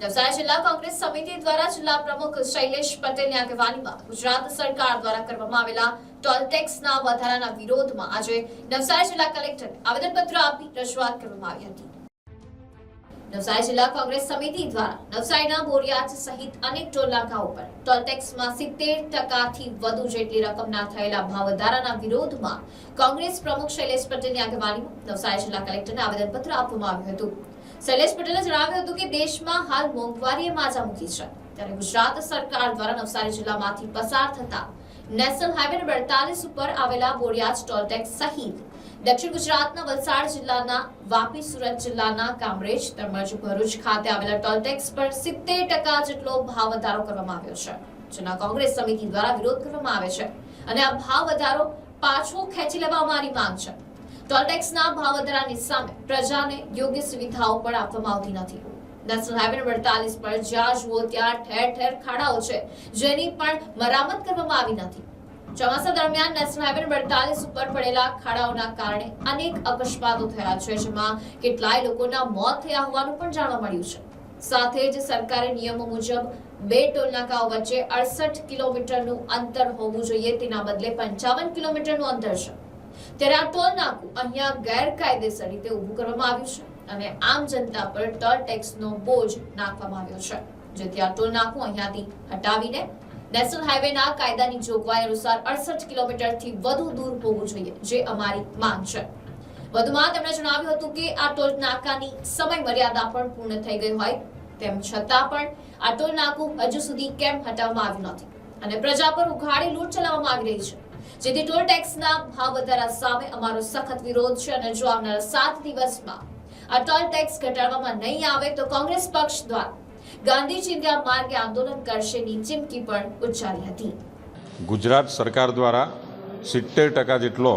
નવસારી જિલ્લા કોંગ્રેસ સમિતિ દ્વારા જિલ્લા પ્રમુખ શૈલેષ પટેલની આગેવાનીમાં ગુજરાત સરકાર દ્વારા કરવામાં આવેલા ટોલ ટેક્સના વધારાના વિરોધમાં આજે નવસારી જિલ્લા કલેક્ટર આવેદનપત્ર આપી રજૂઆત કરવામાં આવી હતી. નવસારી જિલ્લા કોંગ્રેસ સમિતિ દ્વારા નવસારીના બોરિયાજ સહિત અનેક ટોલ પર ઉપર ટોલ ટેક્સમાં સિત્તેર ટકાથી વધુ જેટલી રકમના થયેલા ભાવ વધારાના વિરોધમાં કોંગ્રેસ પ્રમુખ શૈલેષ પટેલની આગેવાનીમાં નવસારી જિલ્લા કલેક્ટરને આવેદનપત્ર આપવામાં આવ્યું હતું. શૈલેષ પટેલે જણાવ્યું હતું કે દેશમાં હાલ મોંઘવારીએ માજા મૂકી છે. ત્યારે ગુજરાત સરકાર દ્વારા નવસારી જિલ્લામાંથી પસાર થતા નેશનલ હાઈવે અડતાલીસ ઉપર આવેલા બોરિયાજ ટોલ ટેક્સ સહિત દક્ષિણ ગુજરાતના વલસાડ જિલ્લાના વાપી સુરત જિલ્લાના કામરેજ તેમજ ભરૂચ ખાતે આવેલા ટોલ ટેક્સ પર સિત્તેર ટકા જેટલો ભાવ વધારો કરવામાં આવ્યો છે, જેના કોંગ્રેસ સમિતિ દ્વારા વિરોધ કરવામાં આવે છે. અને આ ભાવ વધારો પાછો ખેંચી લેવા અમારી માંગ છે. ટોલ ટેક્સના ભાવ વધારાની સામે પ્રજાને યોગ્ય સુવિધાઓ પણ આપવામાં આવતી નથી. નેશનલ હાઈવે નંબર અડતાલીસ પર જ્યાં જુઓ ત્યાં ઠેર ઠેર ખાડાઓ છે, જેની પણ મરામત કરવામાં આવી નથી. ચોમાસા દરમિયાન નેશનલ હાઈવે નંબર અડતાલીસ ઉપર પડેલા ખાડાઓના કારણે અનેક અકસ્માતો થયા છે, જેમાં કેટલાય લોકોના મોત થયા હોવાનું પણ જાણવા મળ્યું છે. સાથે જ સરકારે નિયમો મુજબ બે ટોલ નાકાઓ વચ્ચે અડસઠ કિલોમીટરનું અંતર હોવું જોઈએ, તેના બદલે પંચાવન કિલોમીટરનું અંતર છે. ત્યારે આ ટોલ નાકું અહીંયા ગેરકાયદેસર રીતે ઊભું કરવામાં આવ્યું છે અને આમ જનતા પર ટોલ ટેક્સનો બોજ નાખવામાં આવ્યો છે. જેથી આ ટોલ નાકું અહીંયાથી હટાવીને નેશનલ હાઈવેના કાયદાની જોગવાઈ અનુસાર અડસઠ કિલોમીટરથી વધુ દૂર હોવું જોઈએ, જે અમારી માંગ છે. વધુમાં તેમણે જણાવ્યું હતું કે આ ટોલ નાકાની સમય મર્યાદા પણ પૂર્ણ થઈ ગઈ હોય, તેમ છતાં પણ આ ટોલ નાકું હજુ સુધી કેમ હટાવવામાં આવ્યું નથી? અને પ્રજા પર ઉઘાડી લૂંટ ચલાવવામાં આવી રહી છે. જેથી ટોલ ટેક્સના ભાવ વધારા સામે અમારો સખત વિરોધ છે અને જો આવનારા સાત દિવસમાં આ ટોલ ટેક્સ ઘટાડવામાં નહીં આવે તો કોંગ્રેસ પક્ષ દ્વારા ગાંધી ચિંધ્યા માર્ગે આંદોલન કરશેની ચીમકી પણ ઉચ્ચારી હતી. ગુજરાત સરકાર દ્વારા સિત્તેર ટકા જેટલો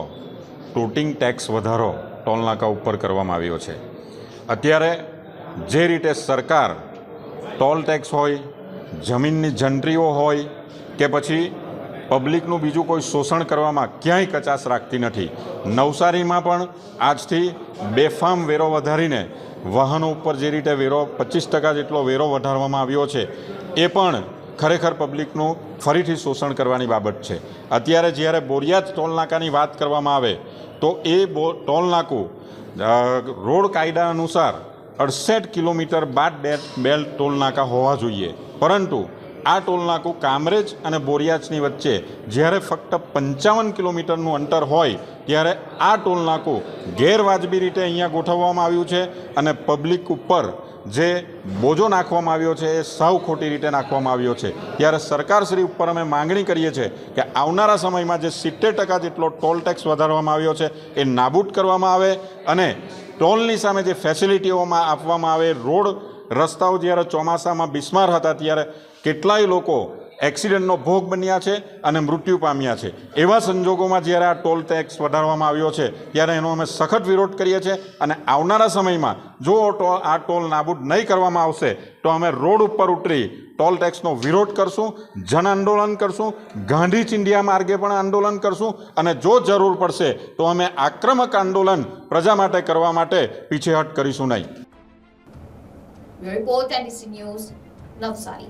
ટોટિંગ ટેક્સ વધારો ટોલ નાકા ઉપર કરવામાં આવ્યો છે. અત્યારે જે રીતે સરકાર ટોલ ટેક્સ હોય, જમીનની જંત્રીઓ હોય કે પછી પબ્લિકનું બીજું કોઈ શોષણ કરવામાં ક્યાંય કચાશ રાખતી નથી. નવસારીમાં પણ આજથી બેફામ વેરો વધારીને વાહનો ઉપર જે રીતે વેરો પચીસ ટકા જેટલો વેરો વધારવામાં આવ્યો છે, એ પણ ખરેખર પબ્લિકનું ફરીથી શોષણ કરવાની બાબત છે. અત્યારે જ્યારે બોરિયાજ ટોલનાકાની વાત કરવામાં આવે, તો એ બો ટોલનાકું રોડ કાયદા અનુસાર અડસઠ કિલોમીટર બાદ બે બેલ ટોલ નાકા હોવા જોઈએ. પરંતુ આ ટોલનાકું કામરેજ અને બોરિયાજની વચ્ચે જ્યારે ફક્ત પંચાવન કિલોમીટરનું અંતર હોય ત્યારે આ ટોલનાકું ગેરવાજબી રીતે અહીંયા ગોઠવવામાં આવ્યું છે અને પબ્લિક ઉપર જે બોજો નાખવામાં આવ્યો છે, એ સાવ ખોટી રીતે નાખવામાં આવ્યો છે. ત્યારે સરકારશ્રી ઉપર અમે માંગણી કરીએ છીએ કે આવનારા સમયમાં જે સિત્તેર ટકા જેટલો ટોલ ટેક્સ વધારવામાં આવ્યો છે, એ નાબૂદ કરવામાં આવે અને ટોલની સામે જે ફેસિલિટીઓમાં આપવામાં આવે, રોડ રસ્તાઓ જ્યારે ચોમાસામાં બિસ્માર હતા ત્યારે કેટલાય લોકો એક્સિડન્ટનો ભોગ બન્યા છે અને મૃત્યુ પામ્યા છે. એવા સંજોગોમાં જ્યારે આ ટોલ ટેક્સ વધારવામાં આવ્યો છે, ત્યારે એનો અમે સખત વિરોધ કરીએ છીએ અને આવનારા સમયમાં જો આ ટોલ નાબૂદ નહીં કરવામાં આવશે, તો અમે રોડ ઉપર ઉતરી ટોલ ટેક્સનો વિરોધ કરશું જન આંદોલન કરશું, ગાંધી ચિંડિયા માર્ગે પણ આંદોલન કરશું અને જો જરૂર પડશે, તો અમે આક્રમક આંદોલન પ્રજા માટે કરવા માટે પીછેહટ કરીશું નહીં. Very report and News, Navsari.